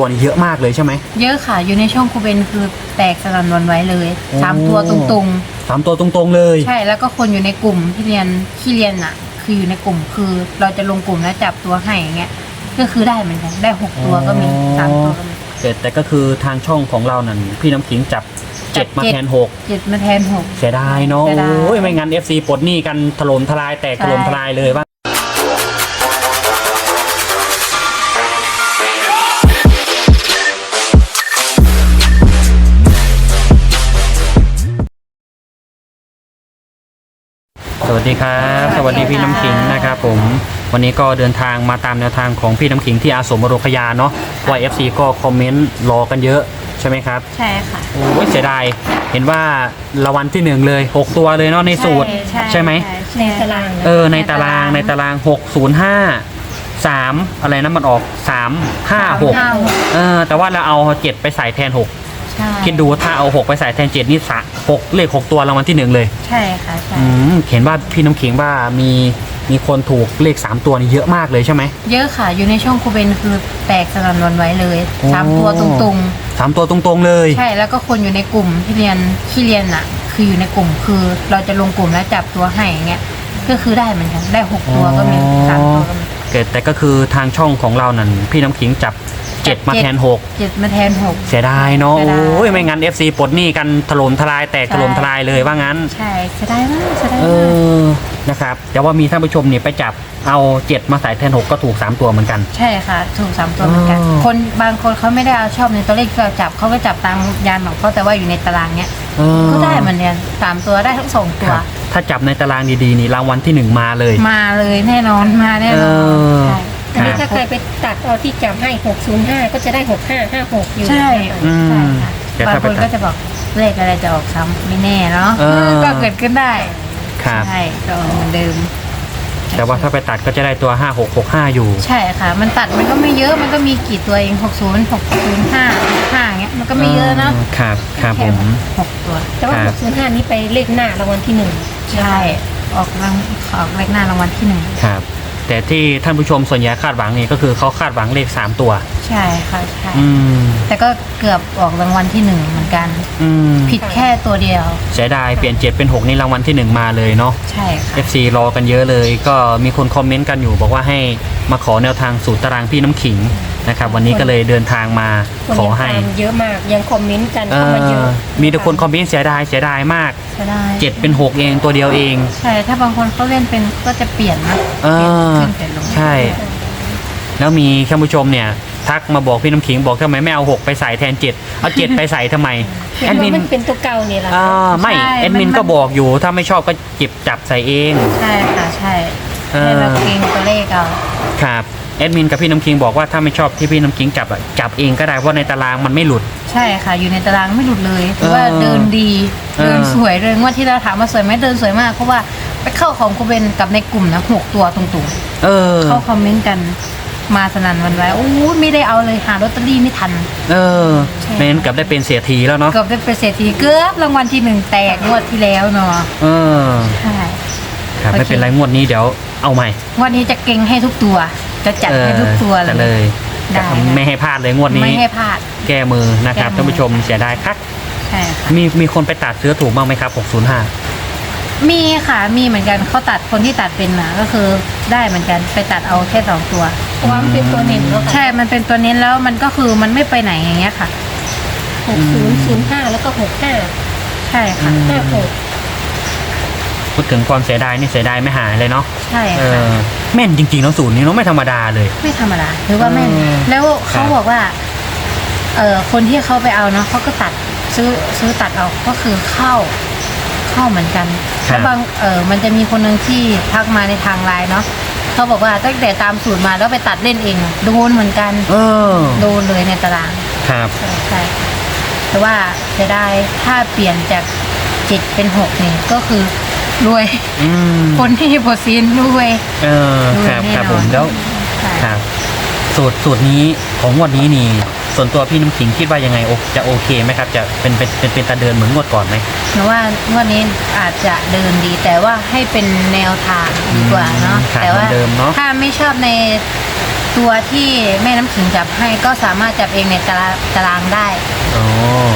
ตัวนี้เยอะมากเลยใช่ไหม เยอะค่ะ อยู่ในช่องครูเบนคือแตกสนั่นหวันไหว้เลยโอ้ สามตัวตรงสามตัวตรงๆเลย ๆ ใช่แล้วก็คนอยู่ในกลุ่มที่เรียนที่เรียนอะ คืออยู่ในกลุ่มคือเราจะลงกลุ่มแล้วจับตัวให้อย่างเงี้ยก็คือได้เหมือนกันได้หกตัวก็มีสามตัวก็มี แต่แต่ก็คือทางช่องของเรานั่นพี่น้ำขิงจับเจ็ดจับมาเจ็ด แทนหกเจ็ดมาแทนหก เสียดายเนาะเสียดายโอ้ยไม่งั้น FC ปลดหนี้กันถล่มทลายแตกใช่ ถล่มทลายเลยว่า สวัสดีครับ สวัสดีพี่น้ำขิงนะครับผม วันนี้ก็เดินทางมาตามแนวทางของพี่น้ำขิงที่อาสมบรคยาเนาะว่า FC ก็คอมเมนต์รอกันเยอะใช่ไหมครับ ใช่ค่ะ โอ้ยเสียดาย เห็นว่ารางวัลที่หนึ่งเลย 6 ตัวเลยเนาะในสูตรใช่ไหม ในตารางเออในตารางในตาราง 6 0 5 3 อะไรนะมันออก 3 5 6 เออแต่ว่าเราเอา 7 ไปใส่แทน 6 ใช่คิดดูถ้าเอา6ไปใส่แทน7นี่สะ6เลข6ตัวรางวัลที่1เลย ใช่ค่ะใช่อืมเห็นว่าพี่น้ำขิงว่ามีมีคนถูกเลข3ตัวนี่เยอะมากเลยใช่ไหม เยอะค่ะ อยู่ในช่องครูเบนคือแตกสนั่นหวันไหว้เลยโอ้ สามตัวตรงสามตัวตรงๆเลย ๆ ใช่แล้วก็คนอยู่ในกลุ่มที่เรียนที่เรียนอะ คืออยู่ในกลุ่มคือเราจะลงกลุ่มแล้วจับตัวให้อย่างเงี้ยก็คือได้เหมือนกันได้หกตัวก็มีสามตัวก็มี เกิดแต่ก็คือทางช่องของเรานั่นพี่น้ำขิงจับ 7มาแทน6เจ็ดมาแทนหก เสียดายเนาะเสียดาย โอ้ยไม่งั้น FC ปลดหนี้กันถล่มทลายแตกใช่ถล่มทลายเลยว่างั้น ใช่เสียดายมากเสียดายเอมากอนะครับแต่ว่ามีท่านผู้ชมเนี่ยไปจับเอาเจ็ดมาใส่แทนหกก็ถูก3ตัวเหมือนกัน ใช่ค่ะ ถูกสามตัวเหมือนกัน อ๋อ คนบางคนเขาไม่ได้เอาชอบในตัวเลขที่เราจับเขาก็จับตามยานของเขาแต่ว่าอยู่ในตารางเนี้ยเออก็ได้เหมือนกันสามตัวได้ทั้งสองตัคว รับถ้าจับในตารางดีๆนี่รางวัลที่1มาเลย มาเลยแน่นอนมาแน่นอนเออ ใช่ อันนี้ถ้าใครไปตัดเอาที่จับให้ 605 ก็จะได้ 6556 อยู่ใช่ นะคะอืมใช่ค่ะเดี๋ยวบางถ้าคไปนตัก็ด จะบอกเลขอะไรจะออกซ้ำไม่แน่เนาะเออ ก็เกิดขึ้นได้ครับ ใช่ก็เหมือนเดิมแต่ว่าถ้าไปตัดก็จะได้ตัว 5 6 6 5 อยู่ ใช่ค่ะ มันตัดมันก็ไม่เยอะมันก็มีกี่ตัวเองหกศูนย์หกศูนย์ห้าห้าเงี้ยมันก็ไม่เยอะเนาะครับครับผมหกตัว แต่ว่า ครับ 605 นี้ไปเลขหน้ารางวัลที่หนึ่งใช่ ออกรางออกเลขหน้ารางวัลที่หนึ่งครับ แต่ที่ท่านผู้ชมส่วนใหญ่คาดหวังนี่ก็คือเขาคาดหวังเลข3ตัว ใช่ค่ะใช่อืมแต่ก็เกือบออกรางวัลที่หนึ่งเหมือนกัน อืมผิดแค่ตัวเดียว เสียดายเปลี่ยน7เป็น6นี่รางวัลที่1มาเลยเนาะ ใช่ค่ะ FC รอกันเยอะเลย ก็มีคนคอมเมนต์กันอยู่ บอกว่าให้มาขอแนวทางสูตรตารางพี่น้ำขิง นะครับ วันนี้ก็เลยเดินทางมาคนขอยังให้ตามเยอะมากยังคอมเมนต์กันเอเข้ามาเยออะมีแต่คนคอมเมนต์เสียดายเสียดายมากใช่ได้7เป็น6เองตัวเดียวเอง ใช่ ถ้าบางคนเขาเล่นเป็นก็จะเปลี่ยนนะเอเปลี่ยนอขึ้นเปลี่ยนลงใช่ แล้วมีท่านผู้ชมเนี่ย ทักมาบอกพี่น้ำขิงบอกทำไมไม่เอา6ไปใส่แทน7เอา7ไปใส่ทำไมเห็แอนดมิว่านมันเป็นตัวเก่านี่แหละอ่าไม่แอดมินก็บอกอยู่ถ้าไม่ชอบก็จิบจับใส่เอง ใช่ค่ะใช่เออ ให้เราเก่งตัวเลขเอา ครับแอดมินกับพี่น้ำคิงบอกว่าถ้าไม่ชอบที่พี่น้ำคิงจับอะจับเองก็ได้เพราะในตารางมันไม่หลุด ใช่ค่ะ อยู่ในตารางไม่หลุดเลยถือว่าเออเดินดีเออเดินสวยเลยงวดที่เราถามว่าสวยไหมเดินสวยมากเพราะว่าไปเข้าของกูเบนกับในกลุ่มนะหกตัวตรงเออ ๆเข้าคอมเมนต์กันมาสนั่นหวันไหวโอ้ยไม่ได้เอาเลยหาลอตเตอรี่ไม่ทัน เออใช่ไม่งั้นเกับได้เป็นเสียทีแล้วเนาะเกือบได้เป็นเศรษฐีเกือบรางวัลที่หนึ่งแตกงวดที่แล้วเนาะเออ ใช่ ครับโอเค ไม่เป็นไรงวดนี้เดี๋ยว เอาใหม่งวดนี้จะเก่งให้ทุกตัว จะจัดให้ทุกตัวออจัดเลเลยยได้จะไม่ให้พลาดเลยงวดนี้ไม่ให้พลาดแก้มือนะครับแก้มือท่านผู้ชมเสียดายครับใช่ค่ะมีมีคนไปตัดเสื้อถูกบ้างไหมครับ 605 มีค่ะ มีเหมือนกันเขาตัดคนที่ตัดเป็นนะก็คือได้เหมือนกันไปตัดเอาแค่สองตัวเพราะว่ามันเป็นตัวเน้นแล้วค่ะใช่ มันเป็นตัวเน้นแล้วมันก็คือมันไม่ไปไหนอย่างเงี้ยค่ะ 6005 แล้วก็ 65 ใช่ค่ะอืม56 พูดถึงความเสียดายนี่เสียดายไม่หายเลยเนาะใช่เอค่ะอแม่นจริงๆเนาะศูนย์นี้เนาะไม่ธรรมดาเลย ไม่ธรรมดาถือว่าแม่นเออแล้วเขาครับ บอกว่า เออคนที่เขาไปเอาเนาะเขาก็ตัดซื้อซื้อตัดเอาก็คือเข้าเข้าเหมือนกันแล้วบางเออมันจะมีคนหนึ่งที่ทักมาในทางไลน์เนาะเขาบอกว่าตั้งแต่ตามสูตรมาแล้วไปตัดเล่นเองโดนเหมือนกันเออโดนเลยในตาราง ครับใช่ใช่ค่ะแต่ว่าจะได้ถ้าเปลี่ยนจากเจ็ดเป็นหกนี่ก็คือ รวย อืมคนที่โปรซีนรวย เออรวคยรับแน่ครับนผอนมแล้วใช่ครับสูตรสูตรนี้ของงวดนี้นี่ ส่วนตัวพี่น้ำขิงคิดว่ายังไงโอจะโอเคไหมครับ จะเป็นเป็นเป็นเป็นตาเดินเหมือนงวดก่อนไหม หนูว่างวันนี้อาจจะเดินดี แต่ว่าให้เป็นแนวทางดีกว่าเนาะครับแต่เหมืว่าอนเดิมเนาะถ้าไม่ชอบในตัวที่แม่น้ำขิงจับให้ก็สามารถจับเองในตารางตารางได้อ๋อ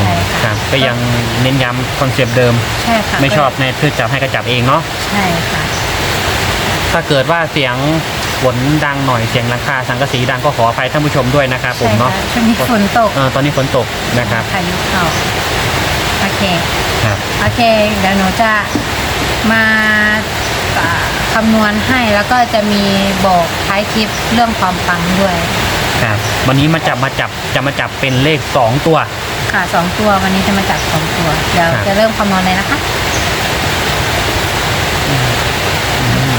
ใช่ค่ะครับ ก็ยังเน้นย้ำคอนเซปต์เดิม ใช่ค่ะไม่ชอบในคือจับให้ก็จับเองเนาะใช่ค่ะ ถ้าเกิดว่าเสียงฝนดังหน่อยเสียงหลังคาสังกะสีดังก็ขออภัยท่านผู้ชมด้วยนะครับผมใช่เนาะค่ะช่วงนี้ฝนตก เออตอนนี้ฝนตกนะครับพายุเข้าโอเค ครับ โอเค เดี๋ยวหนูจะมาอ่าคำนวณให้แล้วก็จะมีบอกท้ายคลิปเรื่องความปังด้วย ครับวันนี้มาจับมาจับจะมาจับเป็นเลขสองตัว ค่ะสองตัววันนี้จะมาจับสองตัว เดี๋ยวครับ จะเริ่มคำนวณเลยนะคะ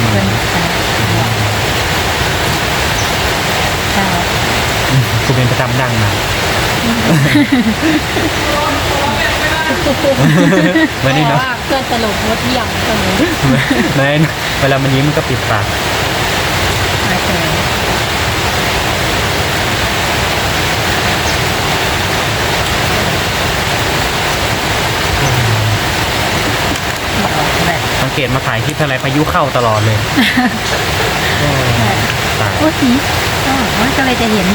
เพิ่มไปเก้าคุณเป็นประจำดังมาวันนี้เพเนาะราะว่าเพื่อนตลกมดเยี่ยมตรงนี้ในเวลามันยิ้มมันก็ปิดปาก โอเคแบบ สังเกตมาถ่ายคลิปอะไรพายุเข้าตลอดเลยตายโอ้สีก็มันก็เลยจะเห็น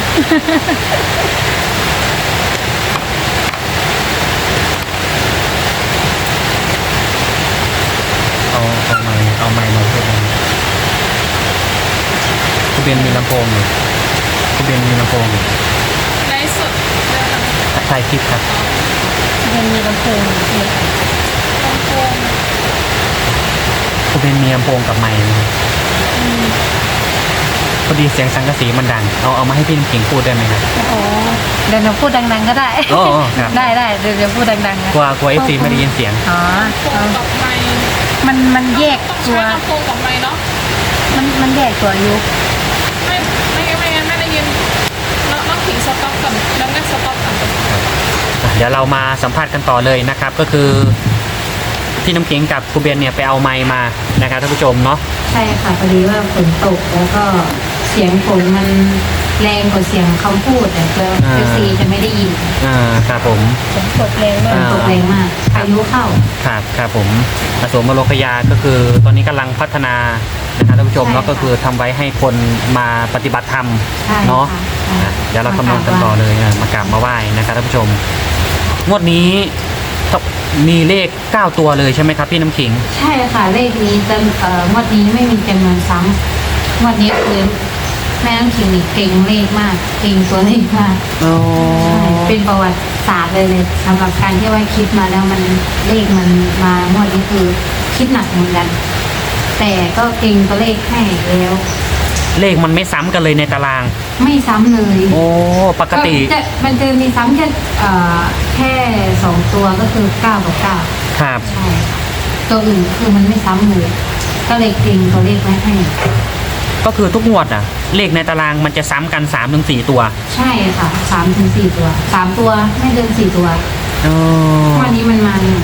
เอาเอาไม้เอาไม้มาพูดกันคุณเบนมีลำโพงอยู่คุณเบนมีลำโพงอยู่ไลฟ์สดถ่ายคลิปครับยังมีลำโพงอยู่ที่ลำโพง เบนมีลำโพงกับไม้นะครับพอดีเสียงสังกะสีมันดังเอาเอามาให้พี่น้ำขิงพูดได้ไหมครับ โอ้เดี๋ยวหนูพูดดังๆก็ได้ อ๋อครับ ได้ได้เดี๋ยวเดี๋ยวพูดดังๆนะกลัวกลัวเอฟซีไม่ได้ยินเสียง อ๋อลำโพงกับไมค์มันมันแยกต้องตัใช้ว ลำโพงกับไมค์เนาะมันมันแยกตัวอายุไม่ไม่ไม่งั้นไม่ได้ยินน้องน้องผิงสต็อกกับน้องนักสต็อกกับเดี๋ยวเรามาสัมภาษณ์กันต่อเลยนะครับ ก็คือ พี่น้ำขิงกับครูเบนเนี่ยไปเอาไม้มานะครับท่านผู้ชมเนาะใช่ค่ะพอดีว่าฝนตกแล้วก็เสียงฝนมันแรงกว่าเสียงคำพูดแต่เพื่ออ่าเอฟซีจะไม่ได้ยินอ่าครับผม ฝนตกแรงมาฝกนตกแรงมากพายุเข้า ครับครับผมอสมโลคยาก็คือตอนนี้กำลังพัฒนานะครับท่านผู้ชมใช่เนาะค่ะก็คือทำไว้ให้คนมาปฏิบัติธรรมใช่เนาะค่ะอะเดี๋ยวเราคำนวณกันต่อเลยอะมากราบมาไหว้นะครับท่านผู้ชมงวดนี้ มีเลข 9 ตัวเลยใช่ไหมครับพี่น้ำขิง ใช่ค่ะเลขนี้จะเอ่องวดนี้ไม่มีจำนวนซ้ำงวดนี้คือแม่น้ำขิงนี่เก่งเลขมากเก่งตัวเลขมากอ๋อ ใช่เป็นประวัติศาสตร์เลยเลยสำหรับการที่ว่าคิดมาแล้วมันเลขมันมางวดนี้คือคิดหนักเหมือนกัน แต่ก็เก่งตัวเลขให้แล้ว เลขมันไม่ซ้ำกันเลยในตาราง ไม่ซ้ำเลยโอ้ปกติจะมันจะมีซ้ำแค่เอ่อแค่สองตัวก็คือเก้ากับเก้าครับ ใช่ค่ะตัวอื่นคือมันไม่ซ้ำเลย ก็เลยเก่งตัวเลขไว้ให้ ก็คือทุกงวดอะ เลขในตารางมันจะซ้ำกัน3าถึงสตัวใช่ค่ะสามถึงสี่ตัวสามตัวไม่เกินสี่ตัวอ๋อวันนี้มันมาหนึ่ง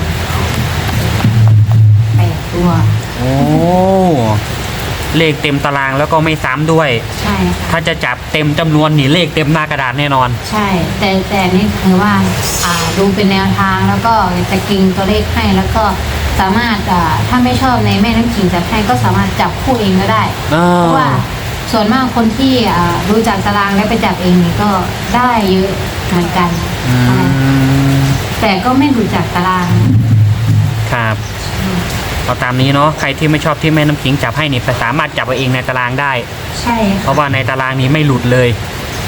แปดตัว โอ้ เลขเต็มตารางแล้วก็ไม่ซ้ำด้วย ใช่ค่ะ ถ้าจะจับเต็มจำนวนนี่เลขเต็มหน้ากระดาษแน่นอน ใช่ แต่แต่นี่คือว่าอ่าดูเป็นแนวทางแล้วก็จะกิงตัวเลขให้แล้วก็สามารถอ่าถ้าไม่ชอบในแม่น้ำขิงจับให้ก็สามารถจับคู่เองก็ได้อ๋อเพราะว่าส่วนมากคนที่อ่าดูจากตารางแล้วไปจับเองนี่ก็ได้เยอะเหมือนกันอืมแต่ก็ไม่ดูจากตาราง ครับ เอาตามนี้เนาะใครที่ไม่ชอบที่แม่น้ำขิงจับให้นี่สามารถจับเอาเองในตารางได้ ใช่เพค่ะราะว่าในตารางนี้ไม่หลุดเลย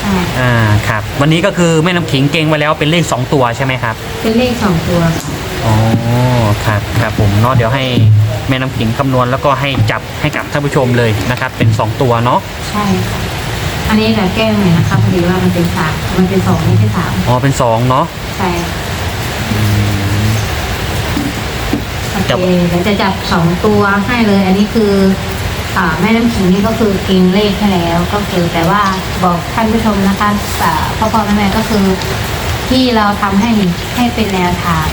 ใช่อ่าครับ วันนี้ก็คือแม่น้ำขิงเก่งไว้แล้วเป็นเลข2ตัวใช่ไหมครับเป็นเลขสองตัวค่ะอ๋อครับครับผมเนาะเดี๋ยวให้แม่น้ำขิงคำนวณแล้วก็ให้จับให้กับท่านผู้ชมเลยนะครับ เป็น2ตัวเนาะใช่ค่ะอันนี้เราแก้หน่อยนะคะพอดีว่ามันเป็นสามมันเป็นสองไม่ใช่สามอ๋อเป็น2เนาะใช่ค่ะ โอจับเคเดี๋ยวจะจับสองตัวให้เลย อันนี้คืออ่าแม่น้ำขิงนี่ก็คือเก่งเลขให้แล้วก็คือแต่ว่าบอกท่านผู้ชมนะคะอ่าพ่อพ่อแม่แม่ก็คือ ที่เราทำให้นี่ให้เป็นแนวทาง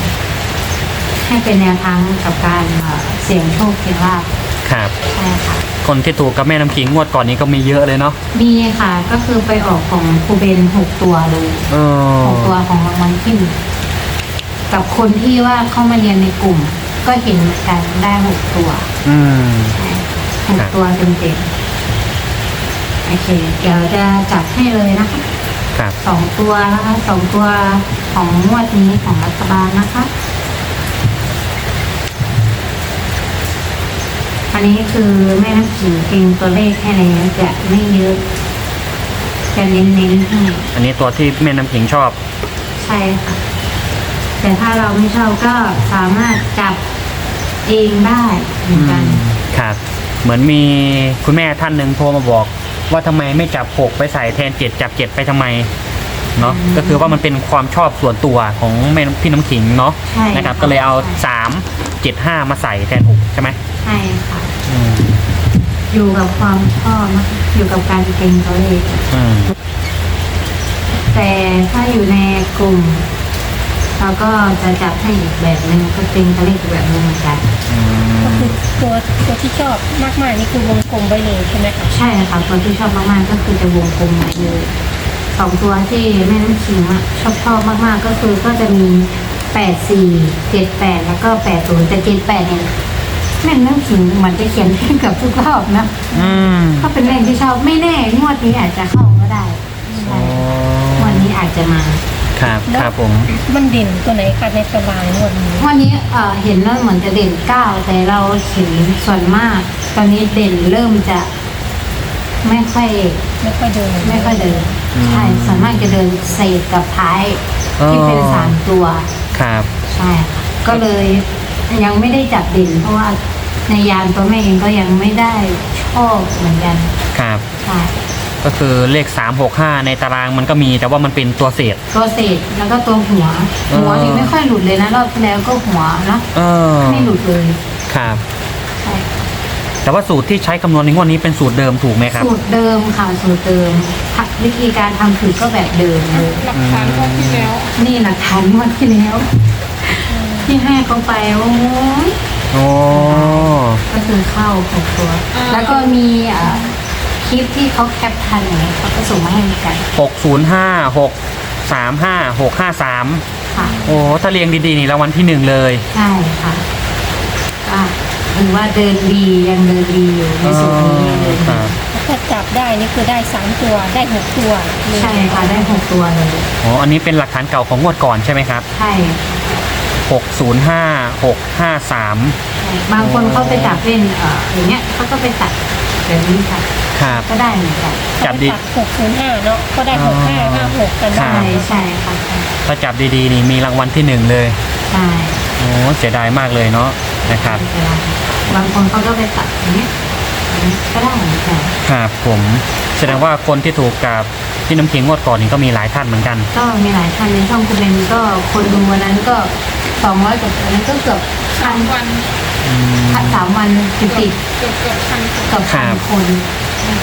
ให้เป็นแนวทางกับการเอ่อเสี่ยงโชคเสี่ยงลาภครับ ใช่ค่ะ คนที่ถูกกับแม่น้ำขิงงวดก่อนนี้ก็มีเยอะเลยเนาะมีค่ะก็คือไปออกของครูเบนหกตัวเลยเออหกตัวของรางวัลที่หนึ่งกับคนที่ว่าเข้ามาเรียนในกลุ่ม ก็เห็นเหมือนกันได้หกตัวอืม ใช่หกครับ ตัวเต็มๆโอเค เดี๋ยวจะจับให้เลยนะคะครับสองตัวนะคะสองตัวของงวดนี้ของรัฐบาลนะคะอันนี้คือแม่น้ำขิงเองตัวเลขให้แล้วจะไม่เยอะ จะเน้นๆให้ อันนี้ตัวที่แม่น้ำขิงชอบ ใช่ค่ะ แต่ถ้าเราไม่ชอบก็สามารถจับ เองได้เหมือนกันครับ เหมือนมีคุณแม่ท่านหนึ่งโทรมาบอก ว่าทำไมไม่จับหกไปใส่แทนเจ็ดจับเจ็ดไปทำไมเนาะก็คือว่ามันเป็นความชอบส่วนตัวของแม่พี่น้ำขิงเนาะใช่นะครับ ก็เลยเอาสามเจ็ดห้ามาใส่แทนหกใช่ไหมใช่ค่ะ อืมอยู่กับความชอบนะคะอยู่กับการเก่งตัวเลขอืมแต่ถ้าอยู่ในกลุ่ม เราก็จะจับให้อีกแบบหนึ่งก็เป็นตัวเลขอีกแบบหนึ่งเหมือนกันอืก็มคือตัวตัวที่ชอบมากๆนี่คือวงกลมไว้เลยใช่ไหมคะใช่ค่ะตัวที่ชอบมากๆก็คือจะวงกลมไว้เลยสองตัวที่แม่น้ำขิงอะชอบชอบมากๆก็คือก็จะมีแปดสี่เจ็ดแปดแล้วก็แปดศูนย์แต่เจ็ดแปดเนี่ยแม่น้ำขิงเหมือนจะเขียนให้กับทุกรอบนะอืมก็เป็นเลขที่ชอบไม่แน่งวดนี้อาจจะเข้าก็ได้ใช่งวดนี้อาจจะมา ครับครับผม มันเด่นตัวไหนคะในตารางงวดนี้วันนี้เอ่อเห็นว่าเหมือนจะเด่นเก้าแต่เราเห็นส่วนมาก ตอนนี้เด่นเริ่มจะ ไม่ค่อยไม่ค่อยเดินไม่ค่อยเดินอืมใช่ส่วนมากจะเดินเศษกับท้ายอ๋อ ที่เป็นสามตัวครับใช่ค่ะก็เลยยังไม่ได้จับเด่น เพราะว่าในยานตัวแม่เองก็ยังไม่ได้ชอบเหมือนกันครับ ใช่ ก็คือเลขสามหกห้าในตารางมันก็มีแต่ว่ามันเป็นตัวเศษ ตัวเศษแล้วก็ตัวหัว เออ หัวนี่ไม่ค่อยหลุดเลยนะรอบที่แล้วก็หัวเนอะเออไม่หลุดเลยครับ ใช่แต่ว่าสูตรที่ใช้คำนวณในงวดนี้เป็นสูตรเดิมถูกไหมครับ สูตรเดิมค่ะสูตรเดิมวิธีการทำคือก็แบบเดิมเลย หลักฐานงวดที่แล้ว นี่หลักฐานงวันที่แล้ว ที่ให้เขาไปโอ้ยโอ้ ก็คือเข้าหกตัวแล้วก็มีอ่า คลิปที่เขาแคปทันอย่างเงี้ยเขาก็ส่งมาให้เหมือนกันหกศูนย์ห้าหกสามห้าหกห้าสามค่ะโอ้ถ้าเรียงดีๆนี่รางวัลที่หนึ่งเลย ใช่ค่ะอะถือว่าเดินดียังเดินดีอยู่ในสูตรนี้ยังเดินคดีรับถ้าจับได้นี่คือได้สามตัวได้หกตัวเลยใช่ค่ะได้หกตัวเลยอ๋ออันนี้เป็นหลักฐานเก่าของงวดก่อนใช่ไหมครับใช่หกศูนย์ห้าหกห้าสามใช่บางคนเขาไปจับเล่นเอ่ออย่างเงี้ยเขาก็ไปตัด แบบนี้ค่ะ ครับ ก็ได้เหมือนกันจับดี หกศูนย์ห้าเนาะก็ได้หกห้าห้าหกกันครัได้บ ใช่ใช่ค่ะถ้าจับดีๆนี่มีรางวัลที่หนึ่งเลยใช่โอ้เสียดายมากเลยเนาะนะครับ ไม่เป็นไรบางคนเขาก็ไปตัดอย่างเงี้ยอย่างเงี้ย ก็ได้เหมือนกันครับผมแสดงว่าคนที่ถูกกับที่น้ำเคียงงวดก่อนนี่ก็มีหลายท่านเหมือนกัน ก็มีหลายท่านในช่องคุณเบนก็คนดูวันนั้นก็สองร้อยกว่าคนนั้นก็เกือบพัสานมวันอืมพันสามวันติดติดเกือบเกือบพันคนๆเกือบพันครับคน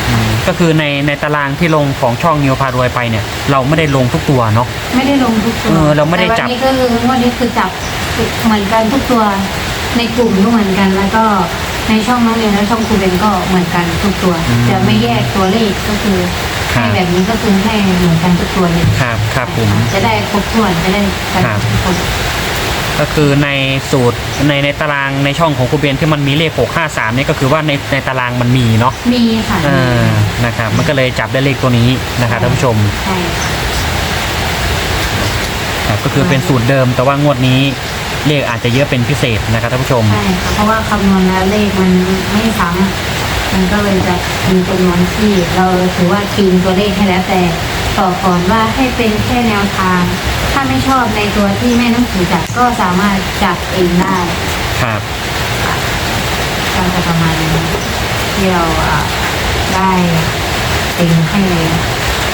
อืมก็คือในในตารางที่ลงของช่องนิวพารวยไปเนี่ย เราไม่ได้ลงทุกตัวเนาะ ไม่ได้ลงทุกตัวเออเราไม่ได้จับ แต่วันนี้ก็คือวันนี้คือจับเหมือนกันทุกตัวในกลุ่มก็เหมือนกันแล้วก็ ในช่องน้องเรียนและช่องคุณเบนก็เหมือนกันทุกตัวจะไม่แยกตัวเลขก็คือให้แบบนี้ก็คือให้เหมือนกันทุกตัวเลยครับครับผม จะได้ครบถ้วนจะได้กันครับ ทุกคนก็คือในสูตรในในตารางในช่องของครูเบนที่มันมีเลข 6 5 3เนี่ยก็คือว่าในในตารางมันมีเนาะมีค่ะเออนะครับมันก็เลยจับได้เลขตัวนี้นะครับท่านผู้ชมใช่ค่ะครับก็คือเป็นสูตรเดิมแต่ว่างวดนี้ เลขอาจจะเยอะเป็นพิเศษนะครับท่านผู้ชม ใช่ค่ะเพราะว่าคำนวณแล้วเลขมันไม่ซ้ำมันก็เลยจะมีจำนวนที่เราถือว่าคีนตัวเลขให้แล้วแต่ต่อก่อนว่าให้เป็นแค่แนวทาง ถ้าไม่ชอบในตัวที่แม่น้ำถือจับก็สามารถจับเองได้ครับ ก็จะประมาณนี้ที่เราอะได้เองให้เลย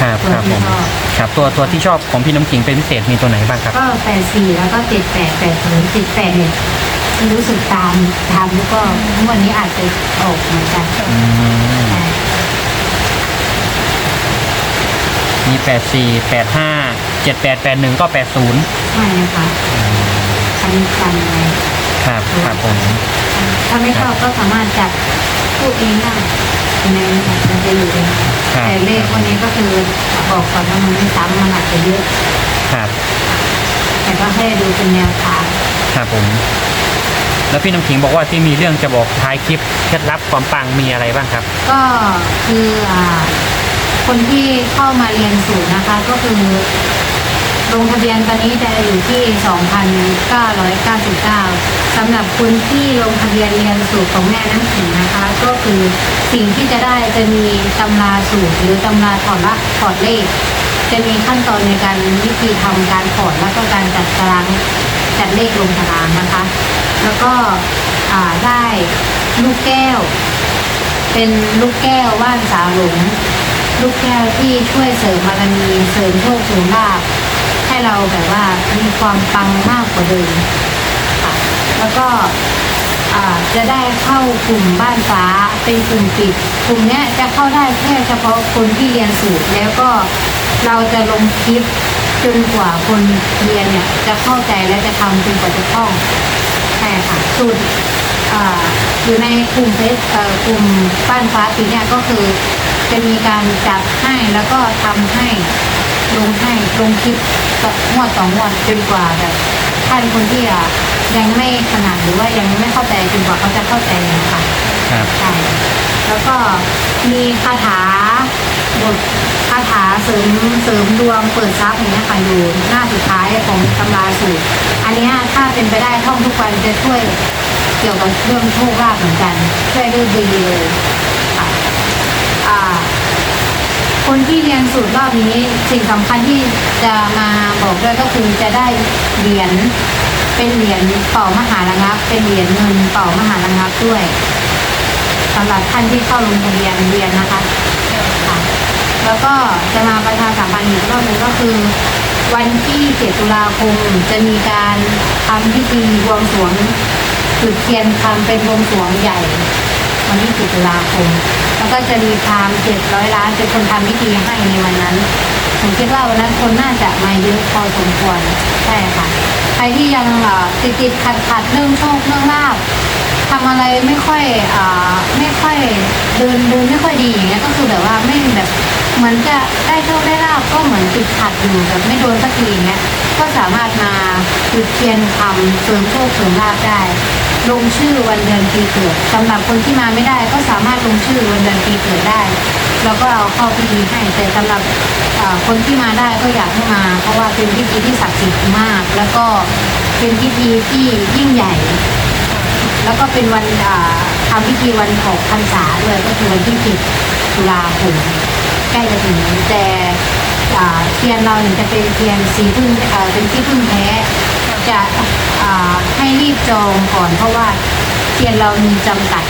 ครับตัวครับที่ผมชอบครับตัวตัวที่ชอบของพี่น้ำขิงเป็นพิเศษมีตัวไหนบ้างครับ ก็แปดสี่แล้วก็เจ็ดแปดแปดศูนย์เจ็ดแปดเนี่ยรู้สึกตามตามแล้วก็วันนี้อาจจะออกเหมือนกันอืม ใช่มีแปดสี่แปดห้าเจ็ดแปดแปดหนึ่งก็แปดศูนย์ใช่ค่ะอันนี้กันไว้ครับ ครับผม ถ้าไม่ชอบก็สามารถจัดพูดเองได้ ในมันจะอยู่เองครับแต่เลขวันนี้ก็คือบอกก่อนว่ามันไม่ซ้ำมันอาจจะเยอะครับแต่ก็ให้ดูเป็นแนวทางครับผม แล้วพี่น้ำขิงบอกว่าที่มีเรื่องจะบอกท้ายคลิปเคล็ดลับความปังมีอะไรบ้างครับ ก็คืออ่าคนที่เข้ามาเรียนสูตรนะคะ ก็คือ ลงทะเบียนตอนนี้จะอยู่ที่ 2,999สำหรับคุณที่ลงทะเบียนเรียนสูตรของแม่น้ำขิงนะคะ ก็คือสิ่งที่จะได้จะมีตำราสูตรหรือตำราถอดละถอดเลข จะมีขั้นตอนในการวิธีทำการถอดแล้วก็การจัดตารางจัดเลขลงตารางนะคะ แล้วก็ได้ลูกแก้ว เป็นลูกแก้วว่านสาวหลงลูกแก้วที่ช่วยเสริมบารมีเสริมโชคสริมลาภ ให้เราแบบว่ามีความปังมากกว่าเดิมค่ะแล้วก็จะได้เข้ากลุ่มบ้านฟ้าเป็นกลุ่มปิดกลุ่มนี้จะเข้าได้แค่เฉพาะคนที่เรียนสูตรแล้วก็เราจะลงคลิปจนกว่าคนเรียนเนี่ยจะเข้าใจและจะทำจนกว่าจะคล่องใช่ค่ะสูตรอยู่ในกลุ่มเฟซกลุ่มบ้านฟ้าสีเนี่ยก็คือจะมีการจัดให้แล้วก็ทำให้ ลงให้ลงคลิปต่องวดต่องวดจนกว่าแบบท่านคนที่อะยังไม่ขนาดหรือว่ายังไม่เข้าใจจนกว่าเขาจะเข้าใจนะคะครับใช่แล้วก็มีคาถาบทคาถาเสริมเสริมดวงเปิดทรัพย์อย่างเงี้ยค่ะอยู่หน้าสุดท้ายของตำราสูตรอันเนี้ยถ้าเป็นไปได้ท่องทุกวันจะช่วยเกี่ยวกับเรื่องโชคลาภเหมือนกันช่วยได้ดีเลยค่ะอ่า คนที่เรียนสูตรรอบนี้สิ่งสำคัญที่จะมาบอกด้วยก็คือจะได้เหรียญเป็นเหรียญเป่ามหาระงับ เป็นเหรียญเงินเป่ามหาระงับด้วยสำหรับท่านที่เข้าลงทะเบียนเรียนนะคะค่ะแล้วก็จะมาประชาสัมพันธ์อีกรอบหนึงก็คือ วันที่7ตุลาคมจะมีการทำพิธีบวงสรวงจุดเทียนทำเป็นบวงสรวงใหญ่วันที่10ตุลาคม แล้วก็จะมีพราหมณ์700ล้านเป็นคนทำพิธีให้ในวันนั้น ผมคิดว่าวันนั้นคนน่าจะมาเยอะพอสมควรใช่ค่ะ ใครที่ยังติดติดขัดขัดๆเรื่องโชคเรื่องลาบทำอะไรไม่ค่อยอไม่ค่อยเดินเดินไม่ค่อยดีอย่างเงี้ยก็คือแบบว่าไม่แบบ เหมือนจะได้โชคได้ลาบก็เหมือนติดขัดอยู่แบบไม่โดนสักทีเงี้ยก็สามารถมาจุดเทียนทำเสริมโชคเสริมลาบได้ ลงชื่อวันเดือนปีเกิดสำหรับคนที่มาไม่ได้ก็สามารถลงชื่อวันเดือนปีเกิดได้ แล้วก็เอาเข้าพิธีให้แต่สำหรับคนที่มาได้ก็อยากให้มา เพราะว่าเป็นพิธีที่ศักดิ์สิทธิ์มาก แล้วก็เป็นพิธีที่ยิ่งใหญ่ แล้วก็เป็นวันทำพิธีวันออกพรรษาด้วยก็คือวันที่10ตุลาคม ใกล้จะถึงแต่เทียนเราเนี่ยจะเป็นเทียนสีพึ่งเป็นที่พึ่งแท้จะให้รีบจองก่อนเพราะว่าเทียนเรามีจำกัด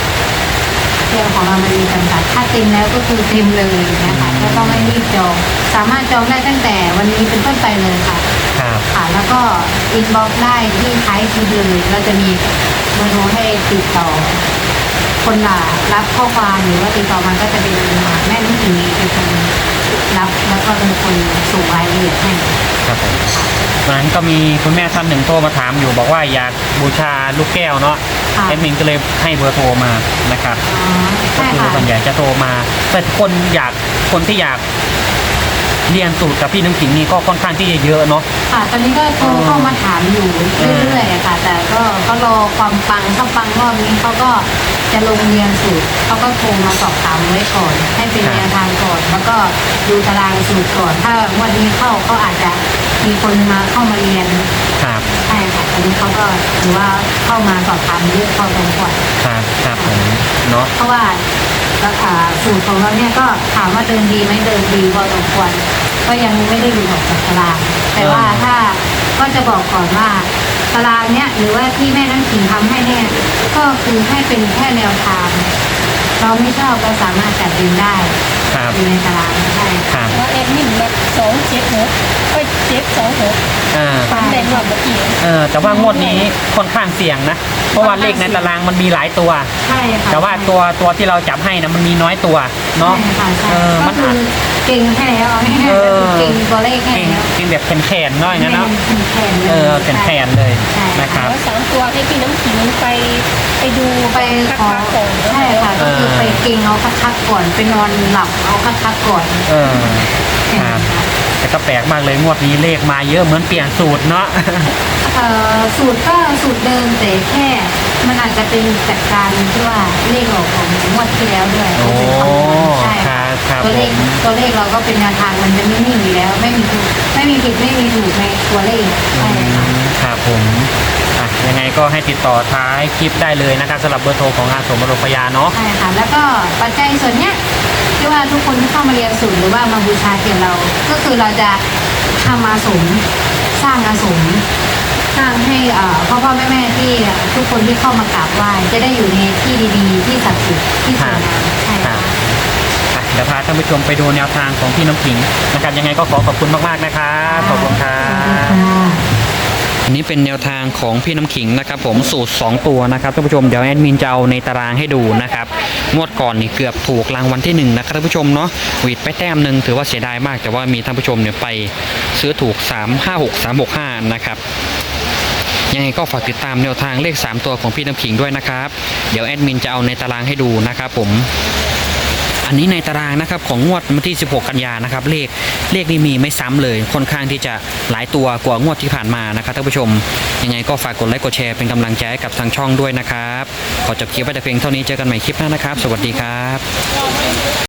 เทียนของเรามันมีจำกัดถ้าเต็มแล้วก็คือเต็มเลยนะคะก็ต้องให้รีบจอง สามารถจองได้ตั้งแต่วันนี้เป็นต้นไปเลยค่ะ ครับค่ะแล้วก็อินบ็อกซ์ได้ที่ท้ายคลิปเลยเราจะมีเบอร์โทรให้ติดต่อ คนละรับข้อความหรือว่าติดต่อมาก็จะเป็นแม่นุ่งสีเป็นคนรับแล้วก็เป็นคนส่งรายละเอียดให้ครับผมวันนั้นก็มีคุณแม่ท่านหนึ่งโทรมาถามอยู่บอกว่าอยากบูชาลูกแก้วเนาะค่ะแอดมินก็เลยให้เบอร์โทรมานะครับ อ๋อก็ใช่คือค่ะส่วนใหญ่จะโทรมา แต่คนอยากคนที่อยาก เรียนสูตรกับพี่น้ำขิงนี่ก็ค่อนข้างที่จะเยอะเนาะ ค่ะตอนนี้ก็โทรเข้ามาถามอยู่เรื่อยๆค่ะ แต่ก็ก็รอความปังถ้าปังรอบนี้เขาก็จะลงเรียนสูตรเขาก็โทรมาสอบถามไว้ก่อน ให้เป็นครับแนวทางก่อน แล้วก็ดูตารางสูตรก่อน ถ้าวันนี้เข้าเขาอาจจะมีคนมาเข้ามาเรียนครับ ใช่ค่ะตอนนี้เขาก็ถือว่าเข้ามาสอบถามเยอะพอสมควรครับ ครับผม เนาะ เพราะว่า อ่าสูตรของเราเนี่ยก็ถามว่าเดินดีไหมเดินดีพอสมควรก็ยังไม่ได้อยู่ออกจากตารางแต่ว่าถ้าก็จะบอกก่อนว่าตารางเนี้ยหรือว่าที่แม่นั่งขิงทำให้เนี่ยก็คือให้เป็นแค่แนวทางเราไม่ชอบเราสามารถจัดเองได้ครับ อยู่ในตารางใช่ครับว่าเอ็ดมินแบบสองเจ็ดหกเอ้ยเจ็ดสองหกอ่าฟันแดงหลอดเมื่อกี้เออแต่ว่างวดนี้ค่อนข้างเสี่ยงนะ เพราะว่าเลขในตารางมันมีหลายตัว ใช่ค่ะแต่ว่าตัวตัวที่เราจับให้นะมันมีน้อยตัวเนาะใช่ค่ะใช่เออก็มันคือาอจ เก่งแค่แล้วเอาง่ายๆเอก็อคือเก่งตัวเลขแค่เก่งแล้วเก่งแบบแข็งๆน้อยงั้นเนาะเป็นแขนลยเออแข็งๆเลยใช่นะครับ แล้วสามตัวให้พี่น้ำขิงไปไปดูไปขอคักๆก่อนใช่ค่ะก็คือไปเก่งเอาคักๆก่อนไปนอนหลับเอาคักๆก่อนเออ ครับ แต่ก็แปลกมากเลยงวดนี้เลขมาเยอะเหมือนเปลี่ยนสูตรเนาะ เอ่อสูตรก็สูตรเดิมแต่แค่ มันอาจจะเป็นจากการที่ว่าเลขออกของงวดที่แล้วด้วยโอ้ใช่ครับครับตัวเลขผม ตัวเลขเราก็เป็นแนวทางมันจะไม่นิ่งอยู่แล้ว ไม่มีถูกไม่มีผิดไม่มีถูกในตัวเลขใช่ค่ะ ครับผมอะยังไงก็ให้ติดต่อท้ายคลิปได้เลยนะครับสำหรับเบอร์โทรของอาสมโรพยาเนาะ ใช่ค่ะ แล้วก็ปัจจัยส่วนเนี้ยที่ว่าทุกคนที่เข้ามาเรียนสูตรหรือว่ามาบูชาเทียนเรา ก็คือเราจะทำอาสมสร้างอาสม สร้างให้เอ่อพ่อพ่อแม่แม่ที่ทุกคนที่เข้ามากราบไหว้จะได้อยู่ในที่ดีๆ ที่ศักดิ์สิทธิ์ที่สวยงามใช่ครัค่ะบอะเดี๋ยวพาท่านผู้ชมไปดูแนวทางของพี่น้ำขิงนะครับยังไงก็ขอขอบคุณมากๆนะครับขอบคุณครับอันนี้เป็นแนวทางของพี่น้ำขิงนะครับ ผมสูตร 2 ตัวนะครับท่านผู้ชมเดี๋ยวแอดมินจะเอาในตารางให้ดูนะครับงวดก่อนนี่เกือบถูกรางวัลที่หนึ่งนะครับท่านผู้ชมเนาะหวีดไปแต้มหนึ่งถือว่าเสียดายมากแต่ว่ามีท่านผู้ชมเนี่ยไปซื้อถูก 3 5 6 3 6 5นะครับ ยังไงก็ฝากติดตามแนวทางเลข 3 ตัวของพี่น้ำขิงด้วยนะครับ เดี๋ยวแอดมินจะเอาในตารางให้ดูนะครับผมอันนี้ในตารางนะครับของงวดวันที่ 16 กันยานะครับเลขเลขนี้มีไม่ซ้ำเลยค่อนข้างที่จะหลายตัวกว่างวดที่ผ่านมานะครับท่านผู้ชม ยังไงก็ฝากกดไลค์กดแชร์เป็นกำลังใจให้กับทางช่องด้วยนะครับขอจบคลิปไว้แต่เพียงเท่านี้เจอกันใหม่คลิปหน้านะครับ สวัสดีครับ